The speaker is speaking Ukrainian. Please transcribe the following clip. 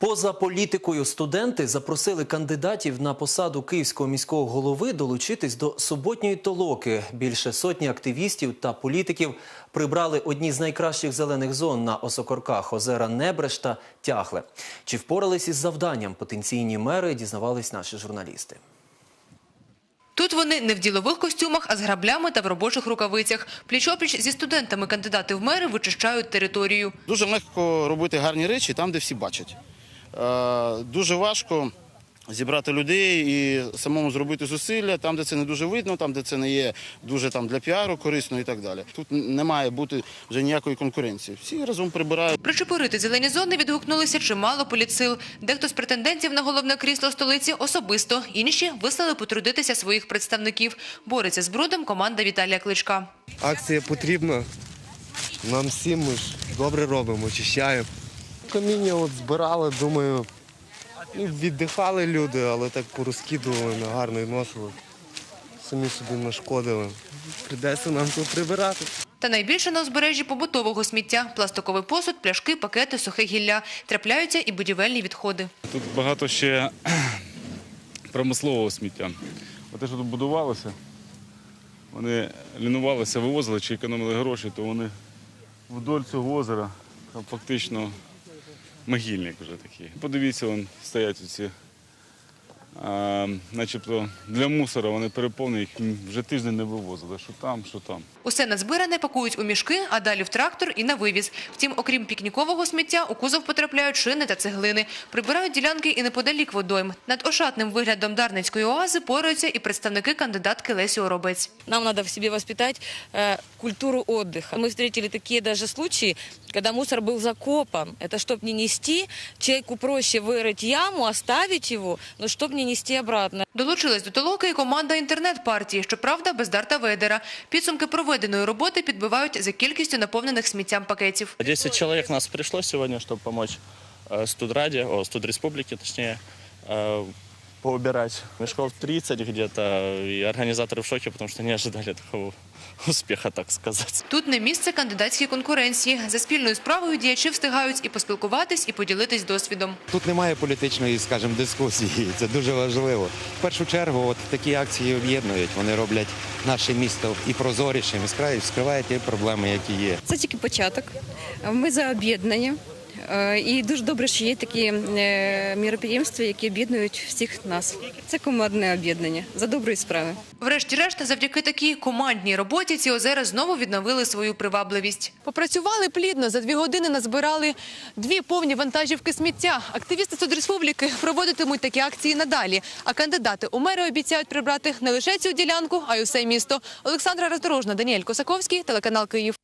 Поза політикою студенти запросили кандидатів на посаду київського міського голови долучитись до суботньої толоки. Більше сотні активістів та політиків прибрали одні з найкращих зелених зон на Осокорках – озера Небреш та Тяхле. Чи впорались із завданням потенційні мери, дізнавались наші журналісти. Тут вони не в ділових костюмах, а з граблями та в робочих рукавицях. Пліч-опліч зі студентами кандидати в мери вичищають територію. Дуже легко робити гарні речі там, де всі бачать. Е, Дуже важко зібрати людей і самому зробити зусилля там, де це не дуже видно, там, де це не є дуже там для піару корисно і так далі. Тут не має бути вже ніякої конкуренції. Всі разом прибирають. Причепурити зелені зони відгукнулися чимало політсил. Дехто з претендентів на головне крісло столиці особисто, інші вислали потрудитися своїх представників. Бореться з брудом команда Віталія Кличка. Акція потрібна. Нам всім ми ж добре робимо, очищаємо. Каміння от збирали, думаю, ну, віддихали люди, але так порозкидували, на гарно носили. Самі собі нашкодили. Придеться нам тут прибирати. Та найбільше на узбережжі побутового сміття – пластиковий посуд, пляшки, пакети, сухе гілля. Трапляються і будівельні відходи. Тут багато ще промислового сміття. Те, що тут будувалося, вони лінувалися, вивозили чи економили гроші, то вони вдоль цього озера фактично могильник вже такий. Подивіться, вон стоять ці. А, начебто для мусора вони переповнені, їх вже тиждень не вивозили. Що там, що там. Усе назбиране пакують у мішки, а далі в трактор і на вивіз. Втім, окрім пікнікового сміття, у кузов потрапляють шини та цеглини. Прибирають ділянки і неподалік водойм. Над ошатним виглядом Дарницької оази пораються і представники кандидатки Лесі Оробець. Нам надо в себе воспитать э, культуру отдыха. Мы встретили такие даже случаи, когда мусор был закопан. Это чтобы не нести, человеку проще вырыть яму, оставить его, но чтобы не нести обратно. Долучилась до толоки і команда інтернет-партії, щоправда, без Дарта Вейдера. Підсумки проведеної роботи підбивають за кількістю наповнених сміттям пакетів. 10 человек нас пришло сегодня, чтобы помочь э, студраде, о, студреспублике точнее, э, поубирать. Мешков 30 где-то, и организаторы в шоке, потому что не ожидали такого успеха, так сказать. Тут не місце кандидатській конкуренції. За спільною справою діячі встигають і поспілкуватись, і поділитись досвідом. Тут немає політичної, скажімо, дискусії. Це дуже важливо. В першу чергу, от такі акції об'єднують. Вони роблять наше місто і прозорішим, і скривають ті проблеми, які є. Це тільки початок. Ми за об'єднання. Е, І дуже добре, що є такі е, міроприємства, які об'єднують всіх нас. Це командне об'єднання за доброї справи. Врешті-решт, завдяки такій командній роботі ці озера знову відновили свою привабливість. Попрацювали плідно. За дві години назбирали дві повні вантажівки сміття. Активісти Судреспубліки проводитимуть такі акції надалі. А кандидати у мери обіцяють прибрати не лише цю ділянку, а й усе місто. Олександра Роздорожна, Даніель Косаковський, телеканал Київ.